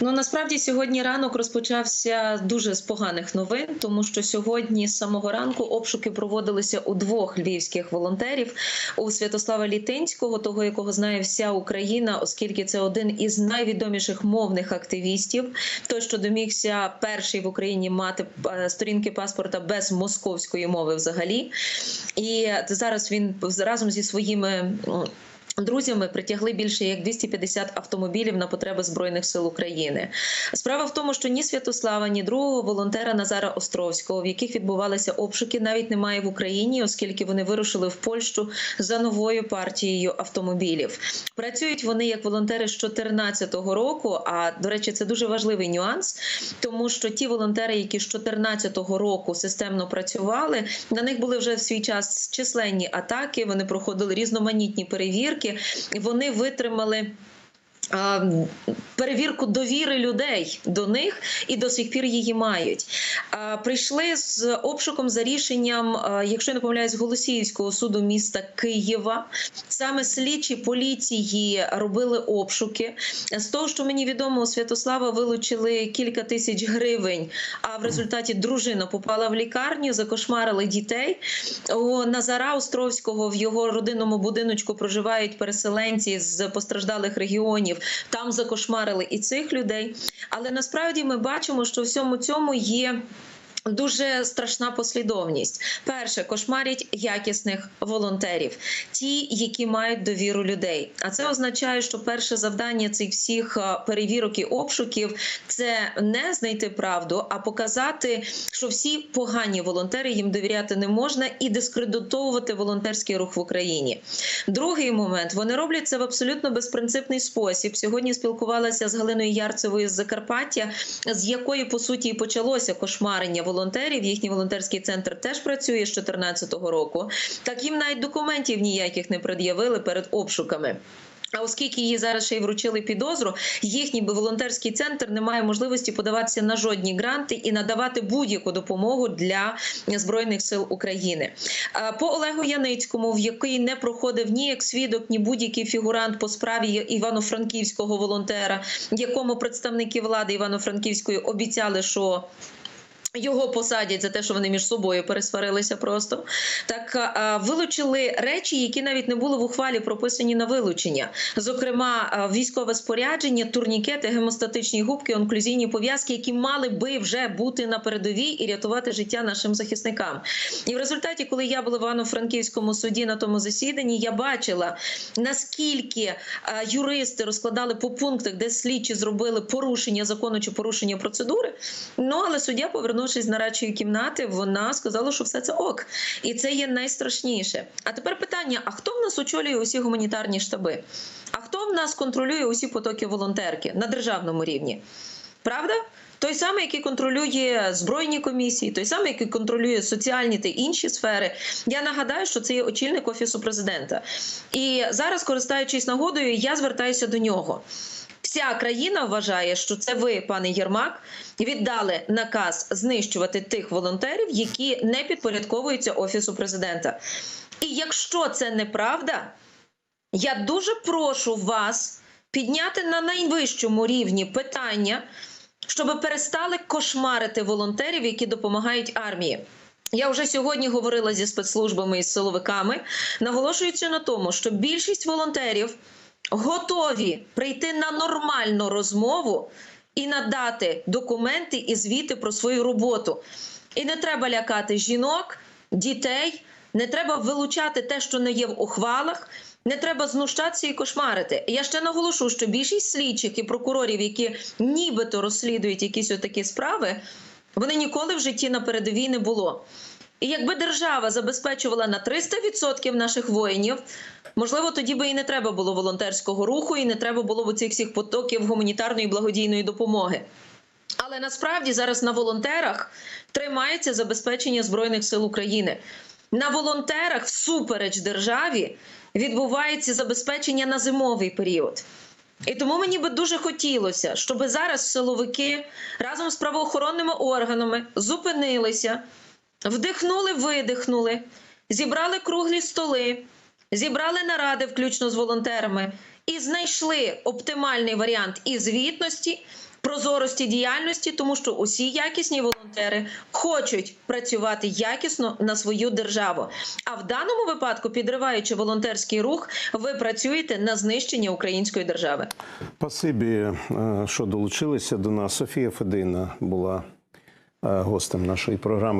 Ну насправді сьогодні ранок розпочався дуже з поганих новин, тому що сьогодні з самого ранку обшуки проводилися у двох львівських волонтерів у Святослава Літинського, того якого знає вся Україна, оскільки це один із найвідоміших мовних активістів. Той, що домігся перший в Україні мати е, сторінки паспорта без московської мови, взагалі, і зараз він разом зі своїми. М, Друзями притягли більше як 250 автомобілів на потреби збройних сил України. Справа в тому, що ні Святослава, ні другого волонтера Назара Островського, в яких відбувалися обшуки, навіть немає в Україні, оскільки вони вирушили в Польщу за новою партією автомобілів. Працюють вони як волонтери з 2014 року. А до речі, це дуже важливий нюанс, тому що ті волонтери, які з 2014 року системно працювали, на них були вже в свій час численні атаки. Вони проходили різноманітні перевірки. Вони витримали. Перевірку довіри людей до них і до сих пір її мають. Прийшли з обшуком за рішенням, якщо я не помиляюсь, Голосіївського суду міста Києва. Саме слідчі поліції робили обшуки. З того, що мені відомо, у Святослава вилучили кілька тисяч гривень. А в результаті дружина попала в лікарню, закошмарили дітей. У Назара Островського в його родинному будиночку проживають переселенці з постраждалих регіонів. Там закошмарили і цих людей. Але насправді ми бачимо, що в всьому цьому є. Дуже страшна послідовність. Перше, кошмарять якісних волонтерів, ті, які мають довіру людей. А це означає, що перше завдання цих всіх е, перевірок і обшуків це не знайти правду, а показати, що всі погані волонтери їм довіряти не можна і дискредитовувати волонтерський рух в Україні. Другий момент вони роблять це в абсолютно безпринципний спосіб. Сьогодні спілкувалася з Галиною Ярцевою з Закарпаття, з якої по суті і почалося кошмарення волонтерів. Їхній волонтерський центр теж працює з 2014 року. Так їм навіть документів ніяких не пред'явили перед обшуками. А оскільки її зараз ще й вручили підозру, їхній волонтерський центр не має можливості подаватися на жодні гранти і надавати будь-яку допомогу для збройних сил України. По Олегу Яницькому, в який не проходив ні як свідок, ні будь-який фігурант по справі івано-франківського волонтера, якому представники влади Івано-Франківської обіцяли, що його посадять за те, що вони між собою пересварилися просто. Так вилучили речі, які навіть не були в ухвалі прописані на вилучення. Зокрема, військове спорядження, турнікети, гемостатичні губки, онклюзійні пов'язки, які мали би вже бути на передовій і рятувати життя нашим захисникам. І в результаті, коли я була в Івано-Франківському суді на тому засіданні, я бачила наскільки юристи розкладали по пунктах, де слідчі зробили порушення закону чи порушення процедури. Ну але суддя повернувшись з нарадчої кімнати, вона сказала, що все це ок, і це є найстрашніше. А тепер питання: а хто в нас очолює усі гуманітарні штаби? А хто в нас контролює усі потоки волонтерки на державному рівні? Правда? Той самий, який контролює збройні комісії, той самий, який контролює соціальні та інші сфери. Я нагадаю, що це є очільник офісу президента. І зараз, користуючись нагодою, я звертаюся до нього. Вся країна вважає, що це ви, пане Єрмак, віддали наказ знищувати тих волонтерів, які не підпорядковуються офісу президента. І якщо це неправда, я дуже прошу вас підняти на найвищому рівні питання, щоб перестали кошмарити волонтерів, які допомагають армії. Я вже сьогодні говорила зі спецслужбами і з силовиками. Наголошується на тому, що більшість волонтерів готові прийти на нормальну розмову і надати документи і звіти про свою роботу. І не треба лякати жінок, дітей, не треба вилучати те, що не є в ухвалах. Не треба знущатися і кошмарити. Я ще наголошу, що більшість слідчих і прокурорів, які нібито розслідують якісь отакі справи, вони ніколи в житті на передовій не було. І якби держава забезпечувала на 300% наших воїнів, можливо, тоді би і не треба було волонтерського руху, і не треба було б цих всіх потоків гуманітарної благодійної допомоги. Але насправді зараз на волонтерах тримається забезпечення збройних сил України. На волонтерах, всупереч державі, відбувається забезпечення на зимовий період. І тому мені би дуже хотілося, щоб зараз силовики разом з правоохоронними органами зупинилися, вдихнули, видихнули, зібрали круглі столи, зібрали наради, включно з волонтерами, і знайшли оптимальний варіант і звітності. Прозорості діяльності, тому що усі якісні волонтери хочуть працювати якісно на свою державу. А в даному випадку, підриваючи волонтерський рух, ви працюєте на знищення української держави. Спасибі, е, що долучилися до нас. Софія Федина була е, гостем нашої програми.